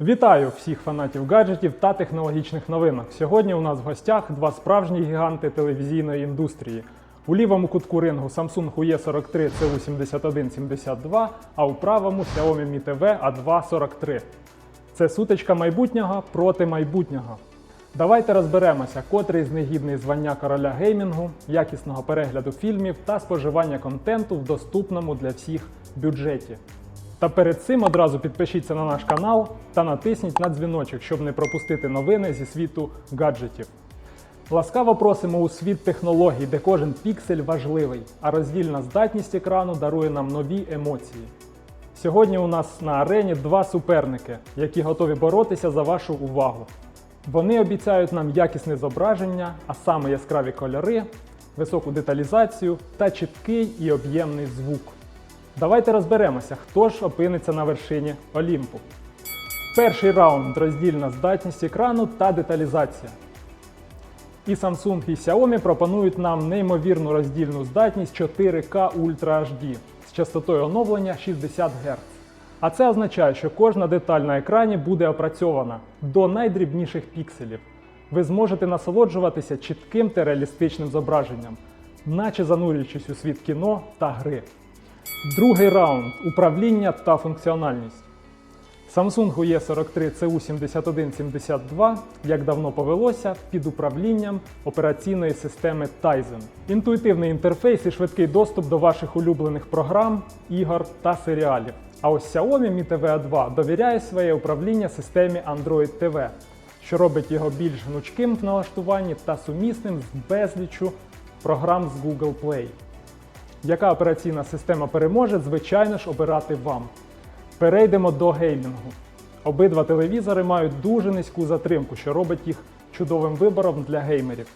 Вітаю всіх фанатів гаджетів та технологічних новинок. Сьогодні у нас в гостях два справжні гіганти телевізійної індустрії. У лівому кутку рингу Samsung UE43 CU7172, а у правому Xiaomi Mi TV A243. Це сутичка майбутнього проти майбутнього. Давайте розберемося, котрий з них гідний звання короля геймінгу, якісного перегляду фільмів та споживання контенту в доступному для всіх бюджеті. Та перед цим одразу підпишіться на наш канал та натисніть на дзвіночок, щоб не пропустити новини зі світу гаджетів. Ласкаво просимо у світ технологій, де кожен піксель важливий, а роздільна здатність екрану дарує нам нові емоції. Сьогодні у нас на арені два суперники, які готові боротися за вашу увагу. Вони обіцяють нам якісне зображення, а саме яскраві кольори, високу деталізацію та чіткий і об'ємний звук. Давайте розберемося, хто ж опиниться на вершині Олімпу. Перший раунд роздільна здатність екрану та деталізація. І Samsung і Xiaomi пропонують нам неймовірну роздільну здатність 4K Ultra HD з частотою оновлення 60 Гц. А це означає, що кожна деталь на екрані буде опрацьована до найдрібніших пікселів. Ви зможете насолоджуватися чітким та реалістичним зображенням, наче занурюючись у світ кіно та гри. Другий раунд управління та функціональність. Samsung UE43 CU7172, як давно повелося, під управлінням операційної системи Tizen. Інтуїтивний інтерфейс і швидкий доступ до ваших улюблених програм, ігор та серіалів. А ось Xiaomi Mi TV A2 довіряє своє управління системі Android TV, що робить його більш гнучким в налаштуванні та сумісним з безліччю програм з Google Play. Яка операційна система переможе, звичайно ж, обирати вам. Перейдемо до геймінгу. Обидва телевізори мають дуже низьку затримку, що робить їх чудовим вибором для геймерів.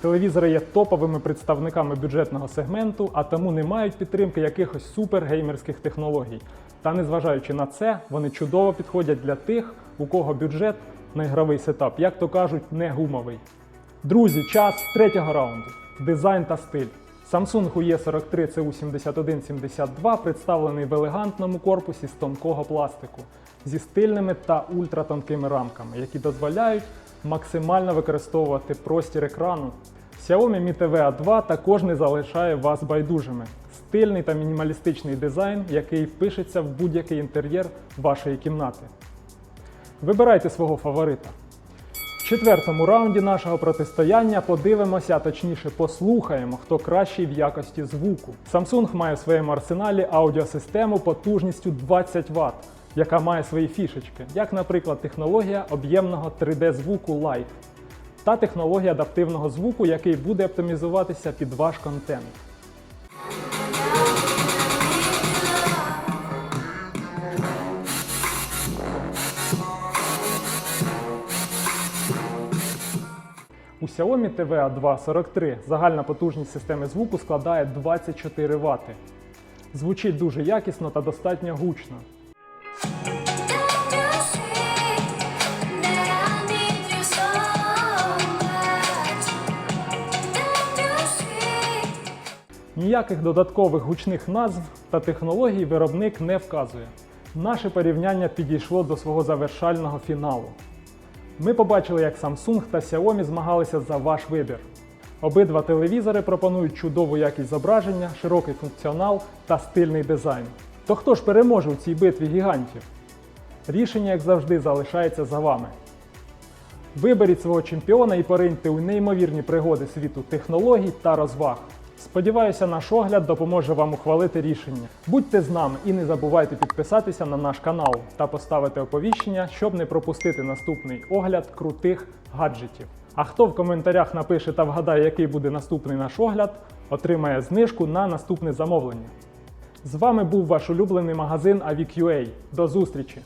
Телевізори є топовими представниками бюджетного сегменту, а тому не мають підтримки якихось супергеймерських технологій. Та незважаючи на це, вони чудово підходять для тих, у кого бюджет на ігровий сетап, як то кажуть, не гумовий. Друзі, час третього раунду. Дизайн та стиль. Samsung UE43 CU7172 представлений в елегантному корпусі з тонкого пластику зі стильними та ультратонкими рамками, які дозволяють максимально використовувати простір екрану. Xiaomi Mi TV A2 також не залишає вас байдужими. Стильний та мінімалістичний дизайн, який впишеться в будь-який інтер'єр вашої кімнати. Вибирайте свого фаворита. Четвертому раунді нашого протистояння подивимося, точніше послухаємо, хто кращий в якості звуку. Samsung має в своєму арсеналі аудіосистему потужністю 20 Вт, яка має свої фішечки, як, наприклад, технологія об'ємного 3D-звуку Live та технологія адаптивного звуку, який буде оптимізуватися під ваш контент. У Xiaomi TV A2 43 загальна потужність системи звуку складає 24 Вт. Звучить дуже якісно та достатньо гучно. Ніяких додаткових гучних назв та технологій виробник не вказує. Наше порівняння підійшло до свого завершального фіналу. Ми побачили, як Samsung та Xiaomi змагалися за ваш вибір. Обидва телевізори пропонують чудову якість зображення, широкий функціонал та стильний дизайн. То хто ж переможе у цій битві гігантів? Рішення, як завжди, залишається за вами. Виберіть свого чемпіона і пориньте у неймовірні пригоди світу технологій та розваг. Сподіваюся, наш огляд допоможе вам ухвалити рішення. Будьте з нами і не забувайте підписатися на наш канал та поставити оповіщення, щоб не пропустити наступний огляд крутих гаджетів. А хто в коментарях напише та вгадає, який буде наступний наш огляд, отримає знижку на наступне замовлення. З вами був ваш улюблений магазин AVQA. До зустрічі!